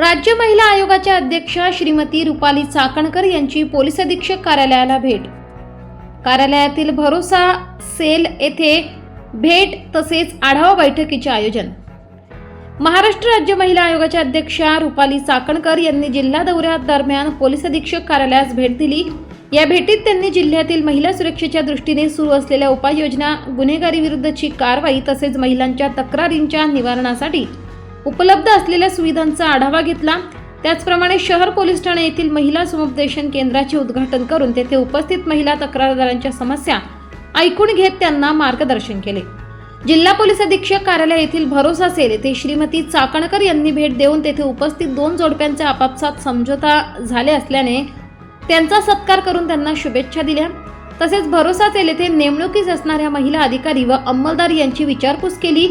राज्य महिला आयोगाच्या अध्यक्षा श्रीमती रुपाली चाकणकर यांची पोलीस अधीक्षक कार्यालयाला भेट. कार्यालयातील भरोसा सेल येथे भेट तसेच आढावा बैठकीचे आयोजन. महाराष्ट्र राज्य महिला आयोगाच्या अध्यक्षा रुपाली चाकणकर यांनी जिल्हा दौऱ्या दरम्यान पोलीस अधीक्षक कार्यालयास भेट दिली. या भेटीत त्यांनी जिल्ह्यातील महिला सुरक्षेच्या दृष्टीने सुरू असलेल्या उपाययोजना गुन्हेगारी विरुद्धची कारवाई तसेच महिलांच्या तक्रारींच्या निवारणासाठी उपलब्ध असलेल्या सुविधांचा आढावा घेतला. त्याचप्रमाणे शहर पोलीस ठाणे येथील महिला समुपदेशन केंद्राचे उद्घाटन करून तेथे उपस्थित महिला तक्रारदारांच्या समस्या ऐकून घेत त्यांना मार्गदर्शन केले. जिल्हा पोलीस अधीक्षक कार्यालय येथील भरोसा सेल येथे श्रीमती चाकणकर यांनी भेट देऊन तेथे उपस्थित दोन जोडप्यांचे आपापसात समझोता झाले असल्याने त्यांचा सत्कार करून त्यांना शुभेच्छा दिल्या. तसेच भरोसा सेल येथे नेमणुकीस असणाऱ्या महिला अधिकारी व अंमलदार यांची विचारपूस केली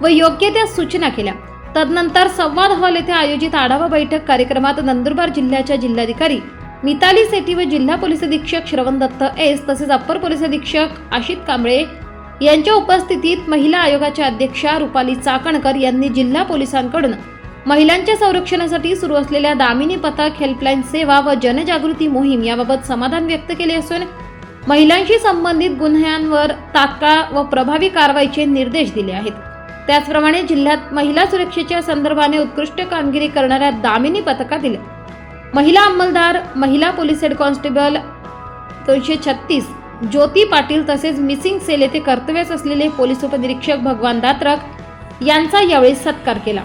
व योग्य त्या सूचना केल्या. तदनंतर संवाद हॉल येथे आयोजित आढावा बैठक कार्यक्रमात नंदुरबार जिल्ह्याच्या जिल्हाधिकारी मिताली सेठी व जिल्हा पोलीस अधीक्षक श्रवण दत्त एस तसेच अप्पर पोलीस अधीक्षक आशित कांबळे यांच्या उपस्थितीत महिला आयोगाच्या अध्यक्षा रुपाली चाकणकर यांनी जिल्हा पोलिसांकडून महिलांच्या संरक्षणासाठी सुरू असलेल्या दामिनी पथक हेल्पलाईन सेवा व जनजागृती मोहीम याबाबत समाधान व्यक्त केले असून महिलांशी संबंधित गुन्ह्यांवर तात्काळ व प्रभावी कारवाईचे निर्देश दिले आहेत. त्याचप्रमाणे जिल्ह्यात महिला सुरक्षेच्या संदर्भाने उत्कृष्ट कामगिरी करणाऱ्या दामिनी पथकातील महिला अंमलदार महिला पोलीस हेड कॉन्स्टेबल दोनशे छत्तीस ज्योती पाटील तसेच मिसिंग सेल येथे कर्तव्यास असलेले पोलीस उपनिरीक्षक भगवान दात्रक यांचा यावेळी सत्कार केला.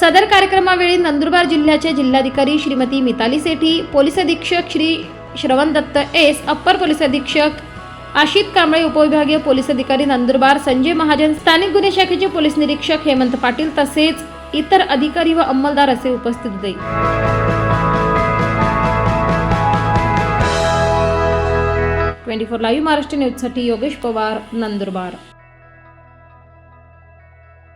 सदर कार्यक्रमावेळी नंदुरबार जिल्ह्याचे जिल्हाधिकारी श्रीमती मिताली सेठी पोलीस अधीक्षक श्री श्रवण दत्त एस अप्पर पोलीस अधीक्षक आशित कांबळे उपविभागीय पोलीस अधिकारी नंदुरबार संजय महाजन स्थानिक गुन्हे शाखेचे पोलीस निरीक्षक हेमंत पाटील तसेच इतर अधिकारी व अंमलदार असे उपस्थित होते. ट्वेंटी फोर लाईव्ह महाराष्ट्र न्यूजसाठी योगेश पवार नंदुरबार.